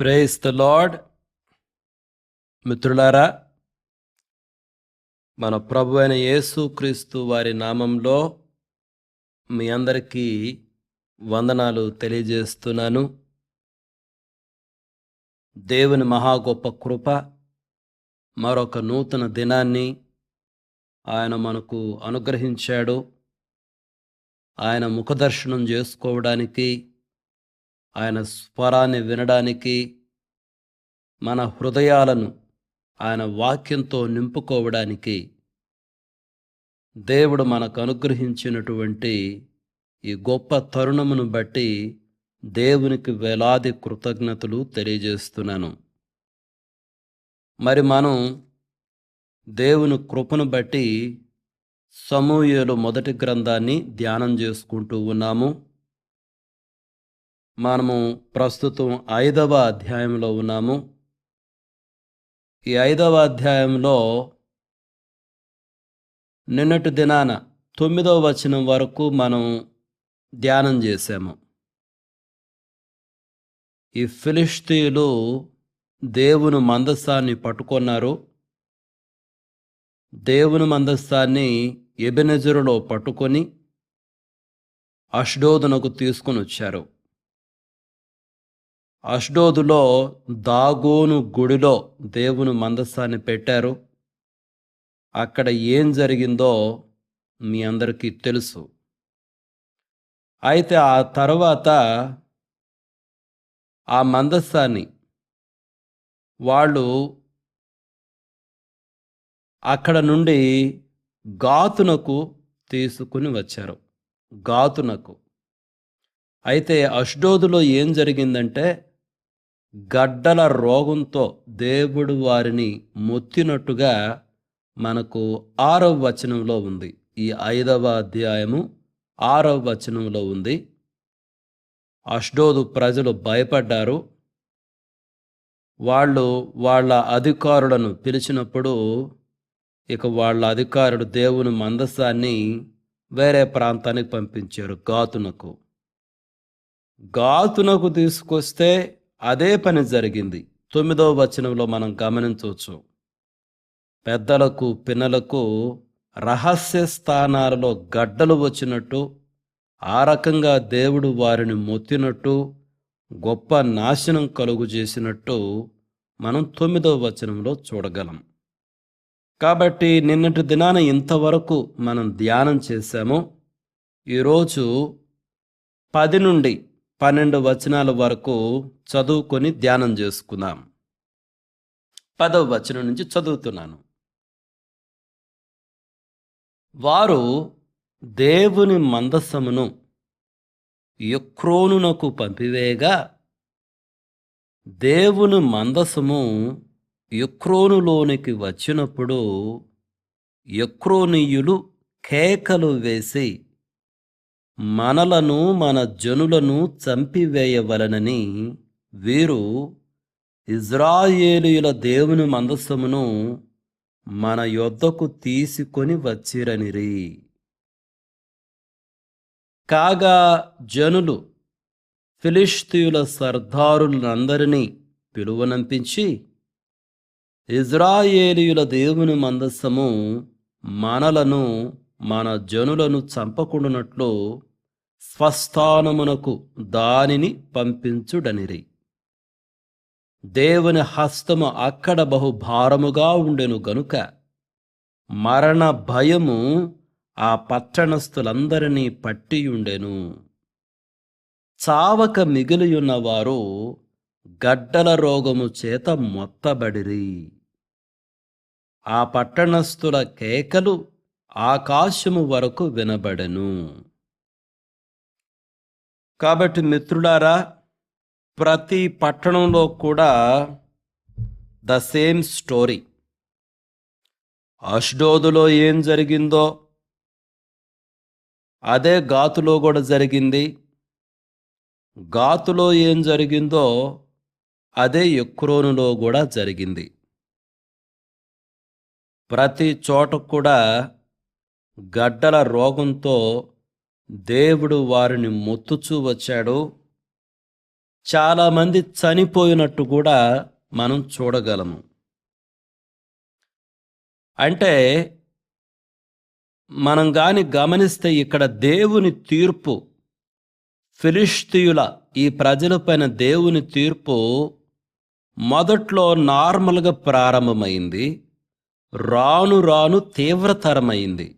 Praise the lord మిత్రులారా మన ప్రభు అయిన యేసు క్రీస్తు వారి నామంలో మీ అందరికీ వందనాలు తెలియజేస్తున్నాను. దేవుని మహా గొప్ప కృప మరొక నూతన దినాన్ని ఆయన మనకు అనుగ్రహించాడు. ఆయన ముఖదర్శనం చేసుకోవడానికి ఆయన స్వరాన్ని వినడానికి మన హృదయాలను ఆయన వాక్యంతో నింపుకోవడానికి దేవుడు మనకు అనుగ్రహించినటువంటి ఈ గొప్ప తరుణమును బట్టి దేవునికి వేలాది కృతజ్ఞతలు తెలియజేస్తున్నాను. మరి మనం దేవుని కృపను బట్టి సమూహలు మొదటి గ్రంథాన్ని ధ్యానం చేసుకుంటూ ఉన్నాము. మనము ప్రస్తుతం ఐదవ అధ్యాయంలో ఉన్నాము. ఈ ఐదవ అధ్యాయంలో నిన్నటి దినాన తొమ్మిదవ వచనం వరకు మనం ధ్యానం చేశాము. ఈ ఫిలిస్తీయులు దేవుని మందస్థాన్ని పట్టుకున్నారు. దేవుని మందస్థాన్ని ఎబెనెజరులో పట్టుకొని అష్డోదనకు తీసుకొని వచ్చారు అష్డోదులో దాగోను గుడిలో దేవుని మందస్సాన్ని పెట్టారు. అక్కడ ఏం జరిగిందో మీ అందరికీ తెలుసు. అయితే ఆ తర్వాత ఆ మందస్సాన్ని వాళ్ళు అక్కడ నుండి గాతునకు తీసుకుని వచ్చారు. గాతునకు. అయితే అష్డోదులో ఏం జరిగిందంటే గడ్డల రోగంతో దేవుడు వారిని మొత్తినట్టుగా మనకు ఆరవ వచనంలో ఉంది. ఈ ఐదవ అధ్యాయము ఆరవ వచనంలో ఉంది. అష్డోదు ప్రజలు భయపడ్డారు. వాళ్ళు వాళ్ళ అధికారులను పిలిచినప్పుడు ఇక వాళ్ళ అధికారుడు దేవుని మందస్సాన్ని వేరే ప్రాంతానికి పంపించారు గాతునకు. గాతునకు తీసుకొస్తే అదే పని జరిగింది. తొమ్మిదవ వచనంలో మనం గమనించవచ్చు. పెద్దలకు పిన్నలకు రహస్య స్థానాలలో గడ్డలు వచ్చినట్టు ఆ రకంగా దేవుడు వారిని మొత్తినట్టు గొప్ప నాశనం కలుగు చేసినట్టు మనం తొమ్మిదవ వచనంలో చూడగలం. కాబట్టి నిన్నటి దినాన ఇంతవరకు మనం ధ్యానం చేశాము. ఈరోజు పది నుండి పన్నెండు వచనాల వరకు చదువుకొని ధ్యానం చేసుకుందాం. పదవ వచనం నుంచి చదువుతున్నాను. వారు దేవుని మందస్సమును యుక్రోనునకు పంపివేగా దేవుని మందసము యుక్రోనులోనికి వచ్చినప్పుడు యొక్రోనీయులు కేకలు వేసి మనలను మన జనులను చంపివేయవలనని వీరు ఇజ్రాయేలీయుల దేవుని మందస్సమును మన యొద్దకు తీసుకొని వచ్చిరనిరి. కాగా జనులు ఫిలిస్తీయుల సర్దారులందరినీ పిలువనంపించి ఇజ్రాయేలీయుల దేవుని మందస్సము మనలను మన జనులను చంపకుండానట్లు స్వస్థానమునకు దానిని పంపించుడనిరి. దేవుని హస్తము అక్కడ బహుభారముగా ఉండెను గనుక మరణ భయము ఆ పట్టణస్థులందరినీ పట్టియుండెను. చావక మిగిలియున్నవారు గడ్డల రోగము చేత మొత్తబడిరి. ఆ పట్టణస్థుల కేకలు ఆకాశము వరకు వినబడెను. కాబట్టి మిత్రులారా ప్రతి పట్టణంలో కూడా ద సేమ్ స్టోరీ. అష్డోదులో ఏం జరిగిందో అదే గాతులో కూడా జరిగింది. గాతులో ఏం జరిగిందో అదే ఎక్రోనులో కూడా జరిగింది. ప్రతి చోట కూడా గడ్డల రోగంతో దేవుడు వారిని మొత్తుచూ వచ్చాడు చాలామంది చనిపోయినట్టు కూడా మనం చూడగలము. అంటే మనం గాని గమనిస్తే ఇక్కడ దేవుని తీర్పు ఫిలిస్తీయుల ఈ ప్రజలపైన దేవుని తీర్పు మొదట్లో నార్మల్గా ప్రారంభమైంది రాను రాను తీవ్రతరమైంది.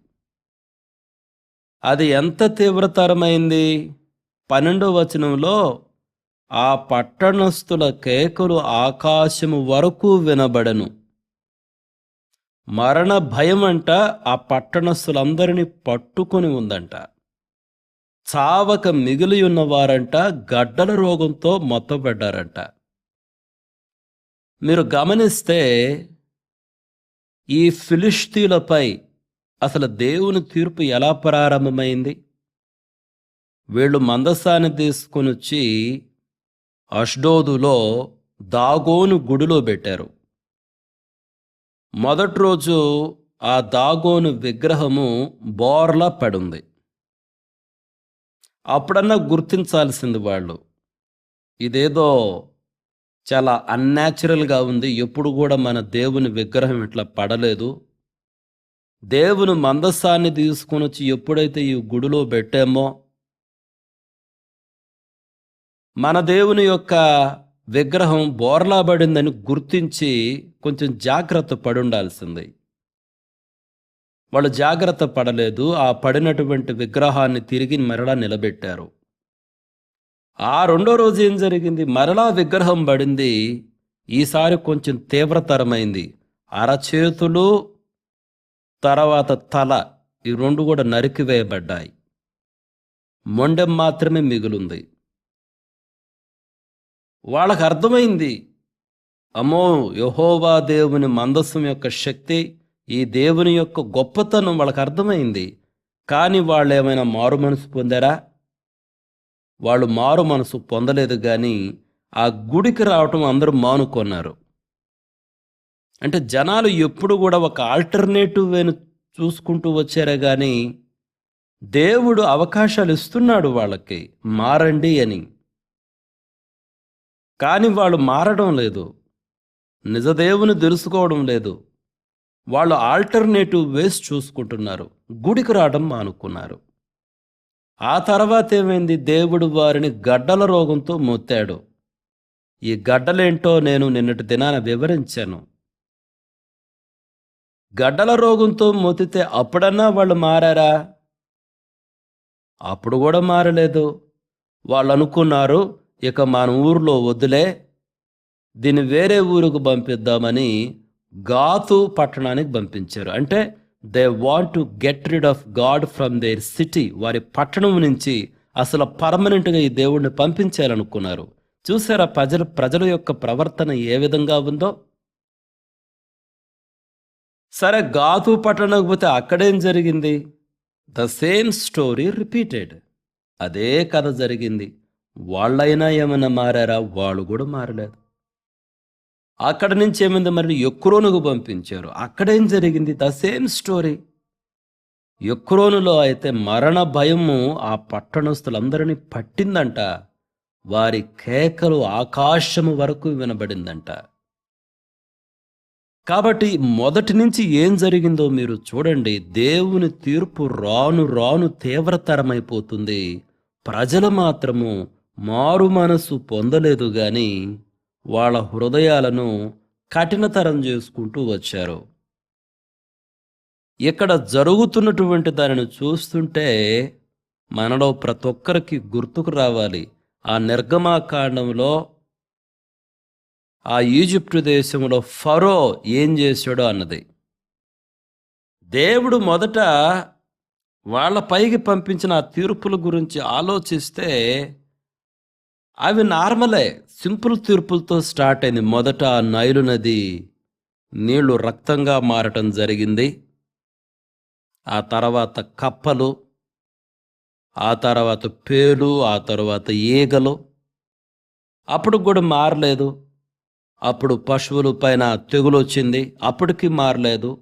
అది ఎంత తీవ్రతరమైంది? పన్నెండో వచనంలో ఆ పట్టణస్థుల కేకలు ఆకాశము వరకు వినబడను. మరణ భయం అంట ఆ పట్టణస్థులందరినీ పట్టుకొని ఉందంట. చావక మిగిలి ఉన్నవారంట గడ్డల రోగంతో మొత్తపడ్డారంట మీరు గమనిస్తే ఈ ఫిలిస్తీన్లపై అసలు దేవుని తీర్పు ఎలా ప్రారంభమైంది? వీళ్ళు మందసాన్ని తీసుకొని వచ్చి అష్డోదులో దాగోను గుడిలో పెట్టారు. మొదటి రోజు ఆ దాగోను విగ్రహము బోర్లా పడుంది. అప్పుడన్నా గుర్తించాల్సింది వాళ్ళు ఇదేదో చాలా అన్యాచురల్గా ఉంది ఎప్పుడు కూడా మన దేవుని విగ్రహం ఇట్లా పడలేదు దేవుని మందస్సాన్ని తీసుకొని వచ్చి ఎప్పుడైతే ఈ గుడిలో పెట్టామో మన దేవుని యొక్క విగ్రహం బోర్లాబడిందని గుర్తించి కొంచెం జాగ్రత్త పడి ఉండాల్సింది వాళ్ళు జాగ్రత్త పడలేదు. ఆ పడినటువంటి విగ్రహాన్ని తిరిగి మరలా నిలబెట్టారు. ఆ రెండో రోజు ఏం జరిగింది? మరలా విగ్రహం పడింది. ఈసారి కొంచెం తీవ్రతరమైంది. అరచేతులు తర్వాత తల ఈ రెండు కూడా నరికివేయబడ్డాయి మొండెం మాత్రమే మిగులుంది. వాళ్ళకు అర్థమైంది. అమ్మో యహోవా దేవుని మందస్సం యొక్క శక్తి ఈ దేవుని యొక్క గొప్పతనం వాళ్ళకి అర్థమైంది. కానీ వాళ్ళు ఏమైనా మారు మనసు పొందారా? వాళ్ళు మారు మనసు పొందలేదు కానీ ఆ గుడికి రావటం అందరూ మానుకొన్నారు. అంటే జనాలు ఎప్పుడు కూడా ఒక ఆల్టర్నేటివ్ వేను చూసుకుంటూ వచ్చారే కానీ దేవుడు అవకాశాలు ఇస్తున్నాడు వాళ్ళకి మారండి అని. కానీ వాళ్ళు మారడం లేదు. నిజదేవుని తెలుసుకోవడం లేదు. వాళ్ళు ఆల్టర్నేటివ్ వేస్ చూసుకుంటున్నారు. గుడికి రావడం మానుకున్నారు. ఆ తర్వాత ఏమైంది? దేవుడు వారిని గడ్డల రోగంతో మొత్తాడు. ఈ గడ్డలేంటో నేను నిన్నటి దినాన వివరించాను. గడ్డల రోగంతో మొతితే అప్పుడన్నా వాళ్ళు మారారా? అప్పుడు కూడా మారలేదు. వాళ్ళు అనుకున్నారు ఇక మన ఊర్లో వద్దులే దీన్ని వేరే ఊరుకు పంపిద్దామని గాతు పట్టణానికి పంపించారు. అంటే they want to get rid of god from their city. వారి పట్టణం నుంచి అసలు పర్మనెంట్గా ఈ దేవుడిని పంపించాలనుకున్నారు. చూసారా ప్రజలు ప్రజల యొక్క ప్రవర్తన ఏ విధంగా ఉందో? సరే గాతు పట్టణకు పోతే అక్కడేం జరిగింది? ద సేమ్ స్టోరీ రిపీటెడ్ అదే కథ జరిగింది. వాళ్ళైనా ఏమైనా మారారా? వాళ్ళు కూడా మారలేదు. అక్కడ నుంచి ఏమైంది? మరి ఎక్రోనుకు పంపించారు. అక్కడేం జరిగింది? ద సేమ్ స్టోరీ ఎక్రోనులో అయితే మరణ భయము ఆ పట్టణస్తులందరినీ పట్టిందంట. వారి కేకలు ఆకాశము వరకు వినబడిందంట. కాబట్టి మొదటి నుంచి ఏం జరిగిందో మీరు చూడండి. దేవుని తీర్పు రాను రాను తీవ్రతరమైపోతుంది. ప్రజలు మాత్రము మారు మనసు పొందలేదు గాని వాళ్ళ హృదయాలను కఠినతరం చేసుకుంటూ వచ్చారు. ఇక్కడ జరుగుతున్నటువంటి దానిని చూస్తుంటే మనలో ప్రతి ఒక్కరికి గుర్తుకు రావాలి. ఆ నిర్గమాకాండంలో ఆ ఈజిప్టు దేశంలో ఫరో ఏం చేశాడో అన్నది. దేవుడు మొదట వాళ్ళ పైకి పంపించిన ఆ తీర్పుల గురించి ఆలోచిస్తే అవి నార్మలే సింపుల్ తీర్పులతో స్టార్ట్ అయింది. మొదట ఆ నైలు నది నీళ్ళు రక్తంగా మారటం జరిగింది. ఆ తర్వాత కప్పలు ఆ తర్వాత పేలు ఆ తర్వాత ఈగలు. అప్పుడు కూడా మారలేదు. అప్పుడు పశువుల పైన తెగులు వచ్చింది అప్పటికి మారలేదు.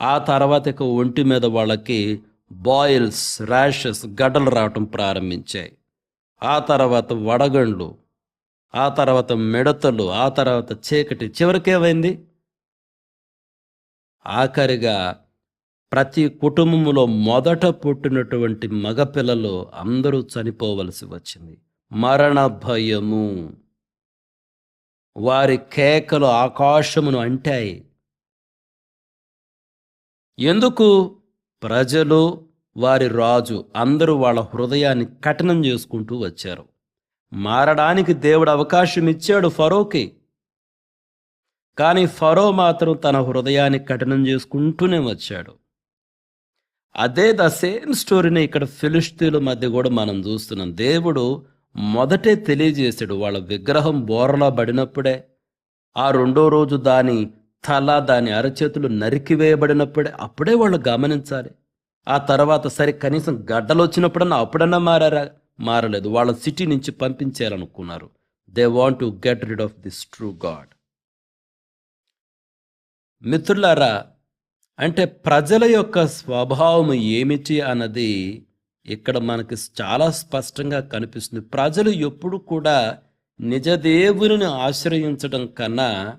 ఆ తర్వాత ఇక ఒంటి మీద వాళ్ళకి బాయిల్స్ ర్యాషెస్ గడ్డలు రావటం ప్రారంభించాయి. ఆ తర్వాత వడగండ్లు ఆ తర్వాత మిడతలు ఆ తర్వాత చీకటి. చివరికేమైంది ఆఖరిగా ప్రతి కుటుంబంలో మొదట పుట్టినటువంటి మగపిల్లలు అందరూ చనిపోవలసి వచ్చింది. మరణ భయము. వారి కేకలు ఆకాశమును అంటాయి. ఎందుకు? ప్రజలు వారి రాజు అందరూ వాళ్ళ హృదయాన్ని కఠినం చేసుకుంటూ వచ్చారు. మారడానికి దేవుడు అవకాశం ఇచ్చాడు ఫరోకి. కానీ ఫరో మాత్రం తన హృదయాన్ని కఠినం చేసుకుంటూనే వచ్చాడు. అదే ద సేమ్ స్టోరీని ఇక్కడ ఫిలిస్తీన్ల మధ్య కూడా మనం చూస్తున్నాం. దేవుడు మొదటే తెలియజేశాడు వాళ్ళ విగ్రహం బోరలా పడినప్పుడే ఆ రెండో రోజు దాని తల దాని అరచేతులు నరికివేయబడినప్పుడే అప్పుడే వాళ్ళు గమనించాలి. ఆ తర్వాత సరే కనీసం గడ్డలు వచ్చినప్పుడన్నా అప్పుడన్నా మారారా? మారలేదు. వాళ్ళ సిటీ నుంచి పంపించాలనుకున్నారు they want to get rid of this true god మిత్రులారా అంటే ప్రజల యొక్క స్వభావం ఏమిటి అన్నది ఇక్కడ మనకి చాలా స్పష్టంగా కనిపిస్తుంది. ప్రజలు ఎప్పుడు కూడా నిజదేవుని ఆశ్రయించడం కన్నా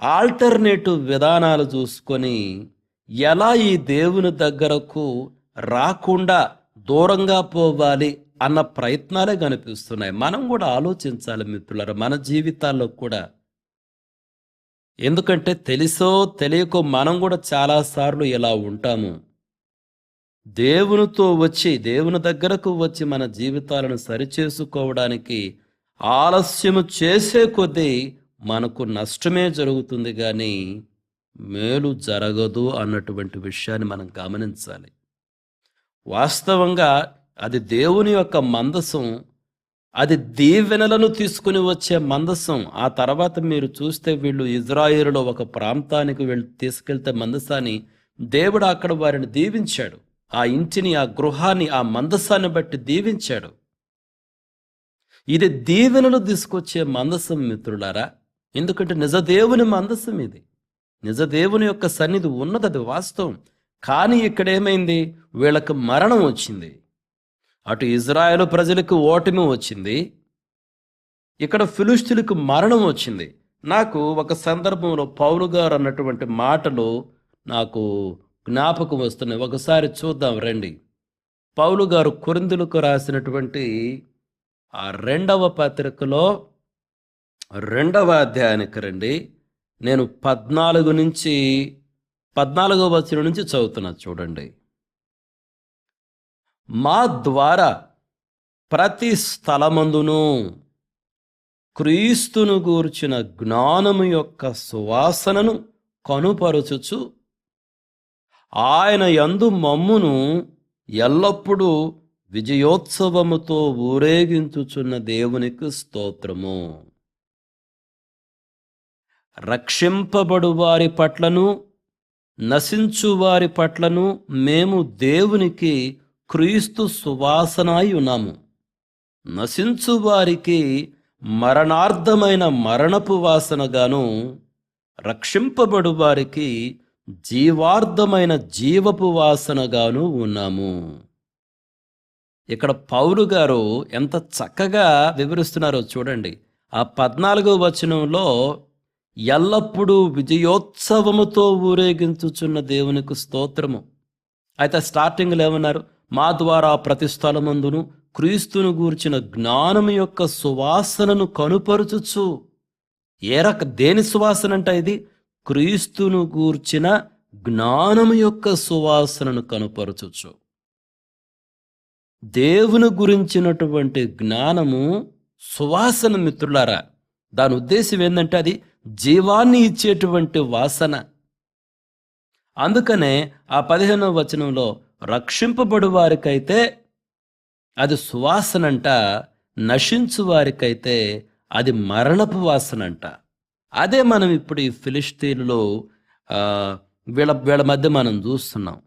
ఆల్టర్నేటివ్ విధానాలు చూసుకొని ఎలా ఈ దేవుని దగ్గరకు రాకుండా దూరంగా పోవాలి అన్న ప్రయత్నాలే కనిపిస్తున్నాయి. మనం కూడా ఆలోచించాలి మిత్రులారు మన జీవితాల్లో కూడా. ఎందుకంటే తెలుసో తెలియకో మనం కూడా చాలాసార్లు ఇలా ఉంటాము. దేవునితో వచ్చి దేవుని దగ్గరకు వచ్చి మన జీవితాలను సరిచేసుకోవడానికి ఆలస్యము చేసే కొద్దీ మనకు నష్టమే జరుగుతుంది కానీ మేలు జరగదు అన్నటువంటి విషయాన్ని మనం గమనించాలి. వాస్తవంగా అది దేవుని యొక్క మందసం అది దీవెనలను తీసుకుని వచ్చే మందసం. ఆ తర్వాత మీరు చూస్తే వీళ్ళు ఇజ్రాయేలులో ఒక ప్రాంతానికి వెళ్ళి తీసుకెళ్తే మందసాన్ని దేవుడు అక్కడ వారిని దీవించాడు. ఆ ఇంటిని ఆ గృహాన్ని ఆ మందసాన్ని బట్టి దీవించాడు. ఇది దీవెనలు తీసుకొచ్చే మందసం మిత్రులారా. ఎందుకంటే నిజ దేవుని మందసం ఇది. నిజ దేవుని యొక్క సన్నిధి ఉన్నది అది వాస్తవం. కానీ ఇక్కడ ఏమైంది? వీళ్ళకి మరణం వచ్చింది. అటు ఇజ్రాయెల్ ప్రజలకు ఓటమి వచ్చింది. ఇక్కడ ఫిలిస్తీన్లకు మరణం వచ్చింది. నాకు ఒక సందర్భంలో పౌలు గారు అన్నటువంటి మాటలు నాకు జ్ఞాపకం వస్తున్నాయి. ఒకసారి చూద్దాం రండి. పౌలు గారు కొరిందులకు రాసినటువంటి ఆ రెండవ పత్రికలో రెండవ అధ్యాయానికి రండి. నేను పద్నాలుగు నుంచి పద్నాలుగవ వచనం నుంచి చదువుతున్నా చూడండి. మా ద్వారా ప్రతి స్థలమందును క్రీస్తును గూర్చిన జ్ఞానము యొక్క సువాసనను కనుపరుచుచు ఆయన యందు మమ్మును ఎల్లప్పుడూ విజయోత్సవముతో ఊరేగించుచున్న దేవునికి స్తోత్రము. రక్షింపబడు వారి పట్లను నశించు వారి పట్లను మేము దేవునికి క్రీస్తు సువాసనాయి ఉన్నాము. నశించు వారికి మరణార్థమైన మరణపు వాసనగాను రక్షింపబడు వారికి జీవార్థమైన జీవపు వాసనగాను ఉన్నాము. ఇక్కడ పౌలు గారు ఎంత చక్కగా వివరిస్తున్నారో చూడండి. ఆ పద్నాలుగో వచనంలో ఎల్లప్పుడూ విజయోత్సవముతో ఊరేగించుచున్న దేవునికి స్తోత్రము. అయితే స్టార్టింగ్లో ఏమన్నారు? మా ద్వారా ప్రతి స్థలమందును క్రీస్తును గూర్చిన జ్ఞానం యొక్క సువాసనను కనుపరుచుచు. ఏ రక దేని సువాసన అంటే ఇది? క్రీస్తును గూర్చిన జ్ఞానము యొక్క సువాసనను కనుపరచుచు. దేవుని గురించినటువంటి జ్ఞానము సువాసన మిత్రులారా దాని ఉద్దేశం ఏంటంటే అది జీవాన్ని ఇచ్చేటువంటి వాసన. అందుకనే ఆ పదిహేనవ వచనంలో రక్షింపబడు వారికైతే అది సువాసనంట నశించు వారికైతే అది మరణపు వాసనంట. అదే మనం ఇప్పుడు ఈ ఫిలిస్తీన్లో వీళ్ళ వీళ్ళ మధ్య మనం చూస్తున్నాం.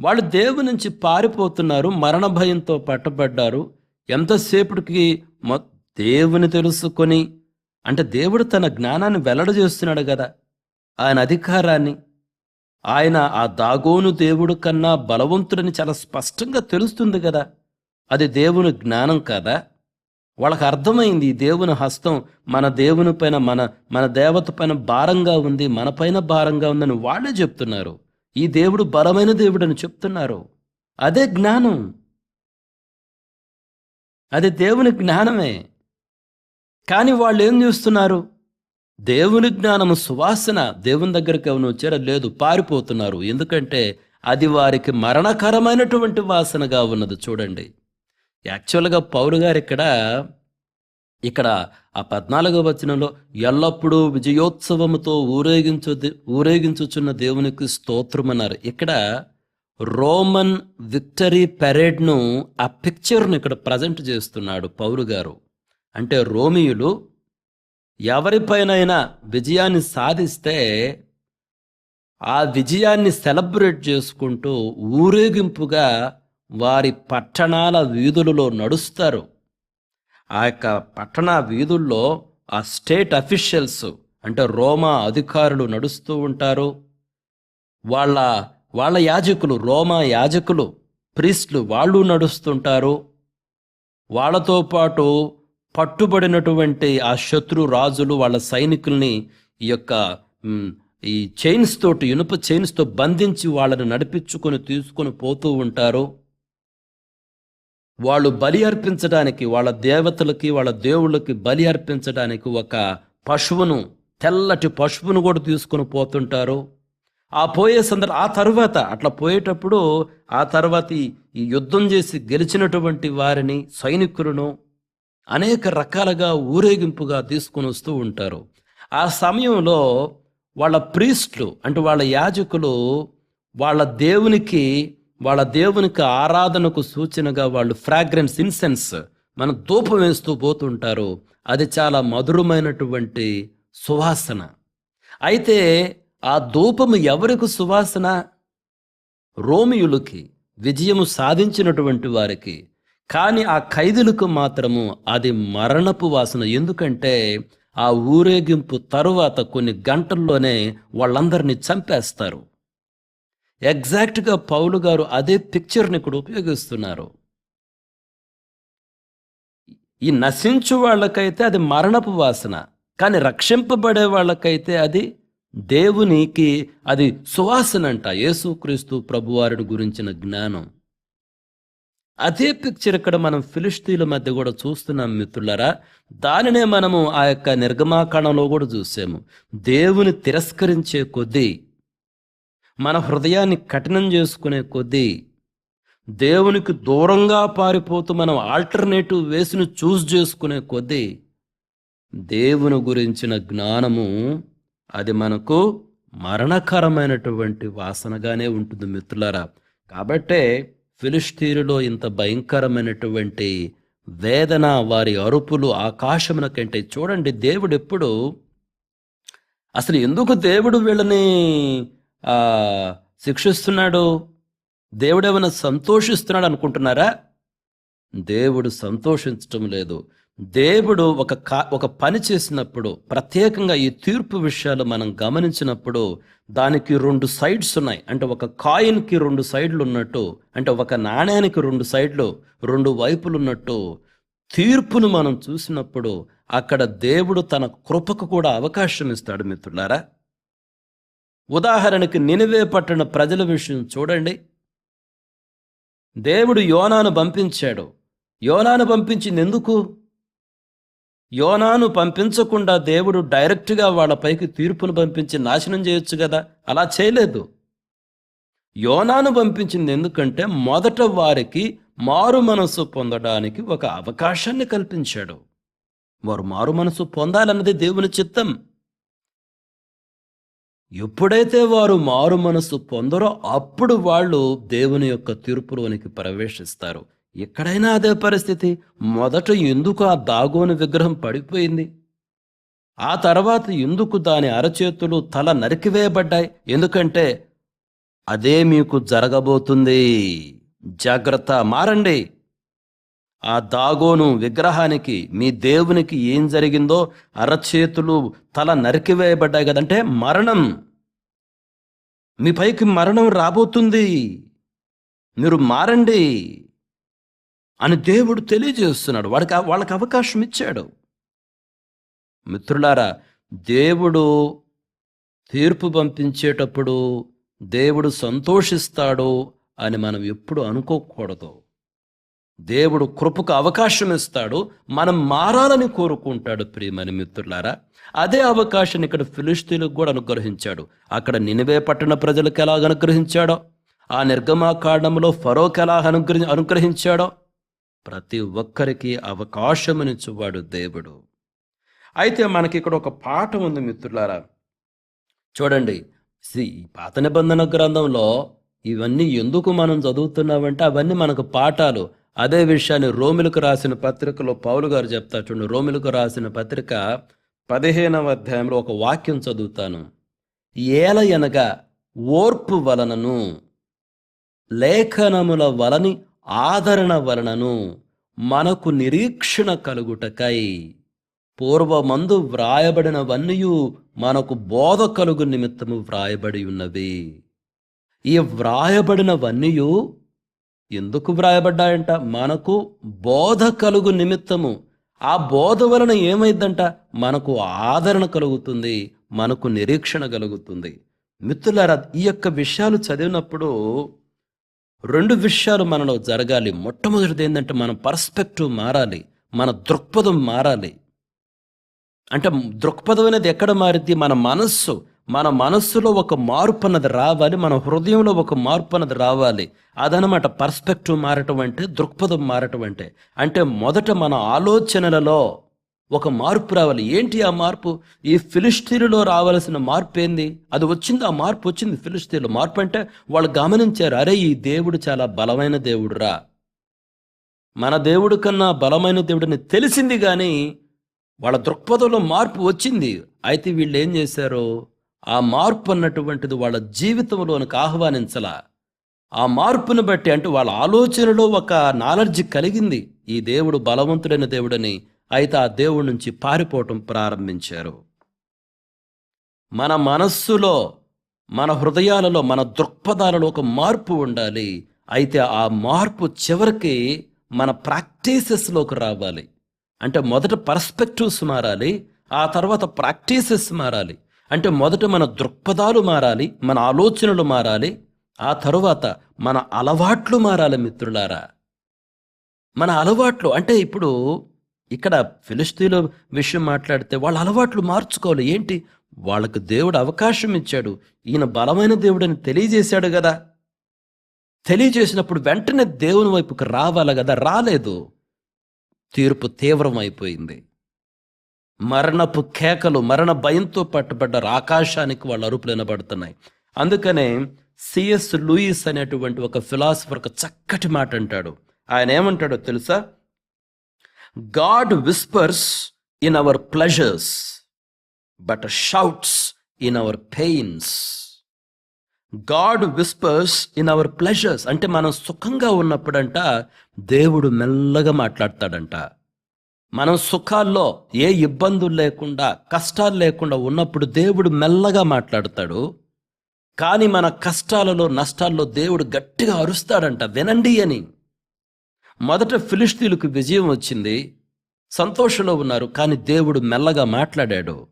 వాళ్ళు దేవుని నుంచి పారిపోతున్నారు మరణ భయంతో పట్టబడ్డారు. ఎంతసేపటికి మొ దేవుని తెలుసుకొని అంటే దేవుడు తన జ్ఞానాన్ని వెల్లడి చేస్తున్నాడు కదా ఆయన అధికారాన్ని. ఆయన ఆ దాగోను దేవుడు కన్నా బలవంతుడని చాలా స్పష్టంగా తెలుస్తుంది కదా అది దేవుని జ్ఞానం కదా. వాళ్ళకి అర్థమైంది ఈ దేవుని హస్తం మన దేవుని పైన మన మన దేవత పైన భారంగా ఉంది మన పైన భారంగా ఉందని వాళ్ళే చెప్తున్నారు. ఈ దేవుడు బలమైన దేవుడు అని చెప్తున్నారు. అదే జ్ఞానం. అది దేవుని జ్ఞానమే. కానీ వాళ్ళు ఏం చేస్తున్నారు? దేవుని జ్ఞానము సువాసన దేవుని దగ్గరికి ఏమైనా వచ్చారా? లేదు పారిపోతున్నారు. ఎందుకంటే అది వారికి మరణకరమైనటువంటి వాసనగా ఉన్నది. చూడండి. యాక్చువల్గా పౌరు గారు ఇక్కడ ఇక్కడ ఆ పద్నాలుగో వచనంలో ఎల్లప్పుడూ విజయోత్సవముతో ఊరేగించు ఊరేగించుచున్న దేవునికి స్తోత్రమన్నారు. ఇక్కడ రోమన్ విక్టరీ పెరేడ్ను ఆ పిక్చర్ను ఇక్కడ ప్రజెంట్ చేస్తున్నాడు పౌరు గారు. అంటే రోమియులు ఎవరిపైనైనా విజయాన్ని సాధిస్తే ఆ విజయాన్ని సెలబ్రేట్ చేసుకుంటూ ఊరేగింపుగా వారి పట్టణాల వీధులలో నడుస్తారు. ఆ యొక్క పట్టణ వీధుల్లో ఆ స్టేట్ అఫీషియల్స్ అంటే రోమా అధికారులు నడుస్తూ ఉంటారు. వాళ్ళ వాళ్ళ యాజకులు రోమా యాజకులు ప్రీస్ట్లు వాళ్ళు నడుస్తుంటారు. వాళ్ళతో పాటు పట్టుబడినటువంటి ఆ శత్రు రాజులు వాళ్ళ సైనికుల్ని ఈ యొక్క ఈ చైన్స్ తోటి ఇనుప చైన్స్తో బంధించి వాళ్ళని నడిపించుకొని తీసుకొని పోతూ ఉంటారు. వాళ్ళు బలి అర్పించడానికి వాళ్ళ దేవతలకి వాళ్ళ దేవుళ్ళకి బలి అర్పించడానికి ఒక పశువును తెల్లటి పశువును కూడా తీసుకొని పోతుంటారు. ఆ పోయే సందర్భ ఆ తర్వాత అట్లా పోయేటప్పుడు ఆ తర్వాత ఈ- యుద్ధం చేసి గెలిచినటువంటి వారిని సైనికులను అనేక రకాలుగా ఊరేగింపుగా తీసుకొని వస్తూ ఉంటారు. ఆ సమయంలో వాళ్ళ ప్రీస్ట్లు అంటే వాళ్ళ యాజకులు వాళ్ళ దేవునికి వాళ్ళ దేవునికి ఆరాధనకు సూచనగా వాళ్ళు ఫ్రాగ్రెన్స్ ఇన్సెన్స్ మన ధూపం వేస్తూ పోతుంటారు. అది చాలా మధురమైనటువంటి సువాసన. అయితే ఆ ధూపము ఎవరికి సువాసన? రోమియులకి విజయము సాధించినటువంటి వారికి. కానీ ఆ ఖైదులకు మాత్రము అది మరణపు వాసన. ఎందుకంటే ఆ ఊరేగింపు తరువాత కొన్ని గంటల్లోనే వాళ్ళందరినీ చంపేస్తారు. ఎగ్జాక్ట్గా పౌలు గారు అదే పిక్చర్ని ఇక్కడ ఉపయోగిస్తున్నారు. ఈ నశించు వాళ్ళకైతే అది మరణపు వాసన కానీ రక్షింపబడే వాళ్ళకైతే అది దేవునికి అది సువాసన అంట యేసుక్రీస్తు ప్రభువారుడు గురించిన జ్ఞానం. అదే పిక్చర్ ఇక్కడ మనం ఫిలిస్తీన్ల మధ్య కూడా చూస్తున్నాం మిత్రులరా. దానినే మనము ఆ యొక్క నిర్గమాకాండంలో కూడా చూసాము. దేవుని తిరస్కరించే కొద్దీ మన హృదయాన్ని కఠినం చేసుకునే కొద్దీ దేవునికి దూరంగా పారిపోతూ మనం ఆల్టర్నేటివ్ వేసును చూస్ చేసుకునే కొద్దీ దేవుని గురించిన జ్ఞానము అది మనకు మరణకరమైనటువంటి వాసనగానే ఉంటుంది మిత్రులారా. కాబట్టే ఫిలిస్తీనులో ఇంత భయంకరమైనటువంటి వేదన వారి అరుపులు ఆకాశమున కంటే చూడండి దేవుడు ఎప్పుడు అసలు ఎందుకు దేవుడు వీళ్ళని శిక్షిస్తున్నాడు. దేవుడు ఏమైనా సంతోషిస్తున్నాడు అనుకుంటున్నారా? దేవుడు సంతోషించటం లేదు. దేవుడు ఒక కా ఒక పని చేసినప్పుడు ప్రత్యేకంగా ఈ తీర్పు విషయాలు మనం గమనించినప్పుడు దానికి రెండు సైడ్స్ ఉన్నాయి. అంటే ఒక కాయిన్కి రెండు సైడ్లు ఉన్నట్టు అంటే ఒక నాణ్యానికి రెండు సైడ్లు రెండు వైపులు ఉన్నట్టు తీర్పును మనం చూసినప్పుడు అక్కడ దేవుడు తన కృపకు కూడా అవకాశం ఇస్తాడు మిత్రులారా. ఉదాహరణకి నినివే పట్టణ ప్రజల విషయం చూడండి. దేవుడు యోనాను పంపించాడు. యోనాను పంపించింది ఎందుకు? యోనాను పంపించకుండా దేవుడు డైరెక్ట్గా వాళ్ళపైకి తీర్పును పంపించి నాశనం చేయొచ్చు కదా? అలా చేయలేదు. యోనాను పంపించింది ఎందుకంటే మొదట వారికి మారు మనసు పొందడానికి ఒక అవకాశాన్ని కల్పించాడు. వారు మారు మనసు పొందాలన్నది దేవుని చిత్తం. ఎప్పుడైతే వారు మారు మనసు పొందరో అప్పుడు వాళ్ళు దేవుని యొక్క తీర్పులోనికి ప్రవేశిస్తారు. ఎక్కడైనా అదే పరిస్థితి. మొదట ఎందుకు ఆ దాగోని విగ్రహం పడిపోయింది? ఆ తర్వాత ఎందుకు దాని అరచేతులు తల నరికివేయబడ్డాయి? ఎందుకంటే అదే మీకు జరగబోతుంది. జాగ్రత్త మారండి. ఆ దాగోను విగ్రహానికి మీ దేవునికి ఏం జరిగిందో అరచేతులు తల నరికివేయబడ్డాయి కదంటే మరణం. మీ పైకి మరణం రాబోతుంది. మీరు మారండి అని దేవుడు తెలియజేస్తున్నాడు. వాడికి వాళ్ళకి అవకాశం ఇచ్చాడు. మిత్రులారా దేవుడు తీర్పు పంపించేటప్పుడు దేవుడు సంతోషిస్తాడు అని మనం ఎప్పుడు అనుకోకూడదు. దేవుడు కృపకు అవకాశం ఇస్తాడు. మనం మారాలని కోరుకుంటాడు ప్రియమని మిత్రులారా. అదే అవకాశాన్ని ఇక్కడ ఫిలిస్తీన్లకు కూడా అనుగ్రహించాడు. అక్కడ నినివే పట్టణ ప్రజలకు ఎలా అనుగ్రహించాడో ఆ నిర్గమాకాండంలో ఫరోక్ ఎలా అనుగ్రహి అనుగ్రహించాడో ప్రతి ఒక్కరికి అవకాశమునిచ్చువాడు దేవుడు. అయితే మనకి ఇక్కడ ఒక పాఠం ఉంది మిత్రులారా. చూడండి పాత నిబంధన గ్రంథంలో ఇవన్నీ ఎందుకు మనం చదువుతున్నామంటే అవన్నీ మనకు పాఠాలు. అదే విషయాన్ని రోమిలకు రాసిన పత్రికలో పౌలు గారు చెప్తా చూడండి. రోమిలకు రాసిన పత్రిక పదిహేనవ అధ్యాయంలో ఒక వాక్యం చదువుతాను. ఏల ఎనగా ఓర్పు వలనను లేఖనముల వలని ఆదరణ వలనను మనకు నిరీక్షణ కలుగుటకై పూర్వమందు వ్రాయబడినవన్నీ మనకు బోధ కలుగు నిమిత్తము వ్రాయబడి ఉన్నవి. ఈ వ్రాయబడినవన్నీ ఎందుకు వ్రాయబడ్డాయంట? మనకు బోధ కలుగు నిమిత్తము. ఆ బోధ వలన ఏమైందంట? మనకు ఆదరణ కలుగుతుంది మనకు నిరీక్షణ కలుగుతుంది. మిత్రులారా ఈ యొక్క విషయాలు చదివినప్పుడు రెండు విషయాలు మనలో జరగాలి. మొట్టమొదటిది ఏంటంటే మన పర్స్పెక్టివ్ మారాలి మన దృక్పథం మారాలి. అంటే దృక్పథం అనేది ఎక్కడ మారిద్ది మన మనస్సు మన మనస్సులో ఒక మార్పు అన్నది రావాలి మన హృదయంలో ఒక మార్పు అన్నది రావాలి. అదనమాట పర్స్పెక్టివ్ మారటం అంటే దృక్పథం మారటం అంటే. అంటే మొదట మన ఆలోచనలలో ఒక మార్పు రావాలి. ఏంటి ఆ మార్పు? ఈ ఫిలిస్తీన్లో రావాల్సిన మార్పు ఏంది? అది వచ్చింది ఆ మార్పు వచ్చింది ఫిలిస్తీన్లో. మార్పు అంటే వాళ్ళు గమనించారు అరే ఈ దేవుడు చాలా బలమైన దేవుడు రా మన దేవుడు కన్నా బలమైన దేవుడిని తెలిసింది కానీ వాళ్ళ దృక్పథంలో మార్పు వచ్చింది. అయితే వీళ్ళు ఏం చేశారు? ఆ మార్పు అన్నటువంటిది వాళ్ళ జీవితంలోనికి ఆహ్వానించలా. ఆ మార్పును బట్టి అంటే వాళ్ళ ఆలోచనలో ఒక నాలెడ్జ్ కలిగింది. ఈ దేవుడు బలవంతుడైన దేవుడని అయితే ఆ దేవుడి నుంచి పారిపోవటం ప్రారంభించారు. మన మనస్సులో మన హృదయాలలో మన దృక్పథాలలో ఒక మార్పు ఉండాలి. అయితే ఆ మార్పు చివరికి మన ప్రాక్టీసెస్లోకి రావాలి. అంటే మొదట పర్స్పెక్టివ్స్ మారాలి. ఆ తర్వాత ప్రాక్టీసెస్ మారాలి. అంటే మొదట మన దృక్పథాలు మారాలి మన ఆలోచనలు మారాలి ఆ తరువాత మన అలవాట్లు మారాలి మిత్రులారా. మన అలవాట్లు అంటే ఇప్పుడు ఇక్కడ ఫిలిస్తీన్ల విషయం మాట్లాడితే వాళ్ళ అలవాట్లు మార్చుకోవాలి. ఏంటి? వాళ్ళకు దేవుడు అవకాశం ఇచ్చాడు. ఈయన బలమైన దేవుడని తెలియజేశాడు కదా. తెలియజేసినప్పుడు వెంటనే దేవుని వైపుకు రావాలి కదా. రాలేదు. తీర్పు తీవ్రం అయిపోయింది మరణపు కేకలు మరణ భయంతో పట్టుబడ్డారు ఆకాశానికి వాళ్ళ అరుపులు వినబడుతున్నాయి. అందుకనే సిఎస్ లూయిస్ అనేటువంటి ఒక ఫిలాసఫర్ ఒక చక్కటి మాట అంటాడు. ఆయన ఏమంటాడో తెలుసా? God whispers in our pleasures but shouts in our pains. God whispers in our pleasures అంటే మనం సుఖంగా ఉన్నప్పుడంట దేవుడు మెల్లగా మాట్లాడతాడంట. మనం సుఖాల్లో ఏ ఇబ్బందులు లేకుండా కష్టాలు లేకుండా ఉన్నప్పుడు దేవుడు మెల్లగా మాట్లాడతాడు. కానీ మన కష్టాలలో నష్టాల్లో దేవుడు గట్టిగా అరుస్తాడంట వినండి అని. మొదట ఫిలిస్తీన్లకు విజయం వచ్చింది. సంతోషంలో ఉన్నారు కానీ దేవుడు మెల్లగా మాట్లాడాడు.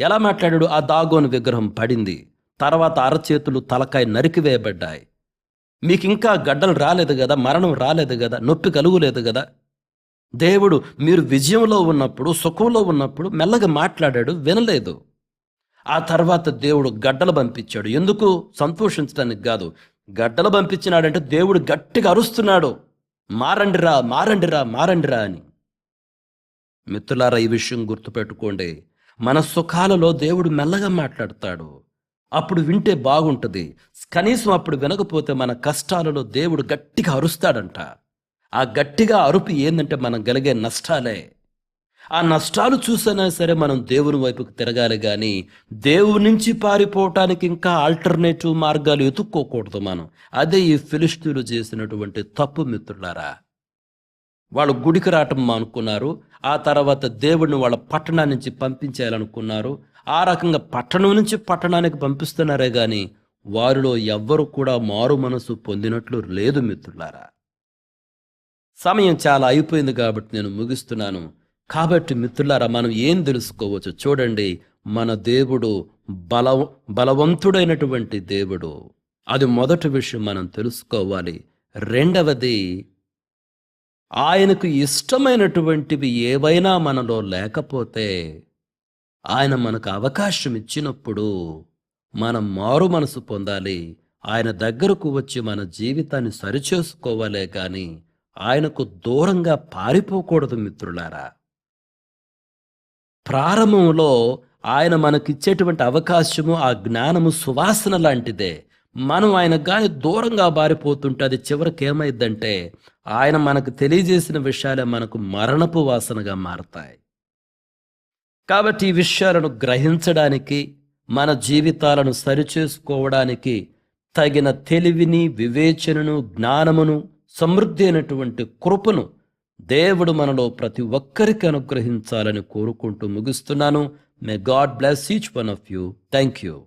ఎలా మాట్లాడాడు? ఆ దాగోను విగ్రహం పడింది. తర్వాత అరచేతులు తలకాయ నరికివేయబడ్డాయి మీకు ఇంకా గడ్డలు రాలేదు కదా మరణం రాలేదు కదా నొప్పి కలుగులేదు కదా. దేవుడు మీరు విజయంలో ఉన్నప్పుడు సుఖంలో ఉన్నప్పుడు మెల్లగా మాట్లాడాడు వినలేదు. ఆ తర్వాత దేవుడు గడ్డలు పంపించాడు. ఎందుకు? సంతోషించడానికి కాదు. గడ్డలు పంపించినాడంటే దేవుడు గట్టిగా అరుస్తున్నాడు. మారండిరా మారండిరా మారండిరా అని. మిత్రులారా ఈ విషయం గుర్తుపెట్టుకోండి. మన సుఖాలలో దేవుడు మెల్లగా మాట్లాడతాడు. అప్పుడు వింటే బాగుంటుంది. కనీసం అప్పుడు వినకపోతే మన కష్టాలలో దేవుడు గట్టిగా అరుస్తాడంట. ఆ గట్టిగా అరుపు ఏందంటే మనం కలిగే నష్టాలే. ఆ నష్టాలు చూసినా సరే మనం దేవుని వైపుకు తిరగాలి కానీ దేవుని నుంచి పారిపోవటానికి ఇంకా ఆల్టర్నేటివ్ మార్గాలు ఎతుక్కోకూడదు మనం. అదే ఈ ఫిలిస్తీన్లు చేసినటువంటి తప్పు మిత్రులారా. వాళ్ళు గుడికి రావటం అనుకున్నారు ఆ తర్వాత దేవుడిని వాళ్ళ పట్టణం నుంచి పంపించేయాలనుకున్నారు ఆ రకంగా పట్టణం నుంచి పట్టణానికి పంపిస్తున్నారే కానీ వారిలో ఎవ్వరు కూడా మారు మనసు పొందినట్లు లేదు మిత్రులారా. సమయం చాలా అయిపోయింది కాబట్టి నేను ముగిస్తున్నాను. కాబట్టి మిత్రులారా మనం ఏం తెలుసుకోవచ్చు? చూడండి మన దేవుడు బల బలవంతుడైనటువంటి దేవుడు. అది మొదటి విషయం మనం తెలుసుకోవాలి. రెండవది ఆయనకు ఇష్టమైనటువంటివి ఏవైనా మనలో లేకపోతే ఆయన మనకు అవకాశం ఇచ్చినప్పుడు మనం మారు మనసు పొందాలి. ఆయన దగ్గరకు వచ్చి మన జీవితాన్ని సరిచేసుకోవాలే కానీ ఆయనకు దూరంగా పారిపోకూడదు మిత్రులారా. ప్రారంభంలో ఆయన మనకిచ్చేటువంటి అవకాశము ఆ జ్ఞానము సువాసన లాంటిదే. మనం ఆయన కానీ దూరంగా బారిపోతుంటే అది చివరికి ఏమైందంటే ఆయన మనకు తెలియజేసిన విషయాలే మనకు మరణపు వాసనగా మారతాయి. కాబట్టి ఈ విషయాలను గ్రహించడానికి మన జీవితాలను సరిచేసుకోవడానికి తగిన తెలివిని వివేచనను జ్ఞానమును సమృద్ధి అయినటువంటి కృపను దేవుడు మనలో ప్రతి ఒక్కరికి అనుగ్రహించాలని కోరుకుంటూ ముగిస్తున్నాను. May God bless each one of you thank you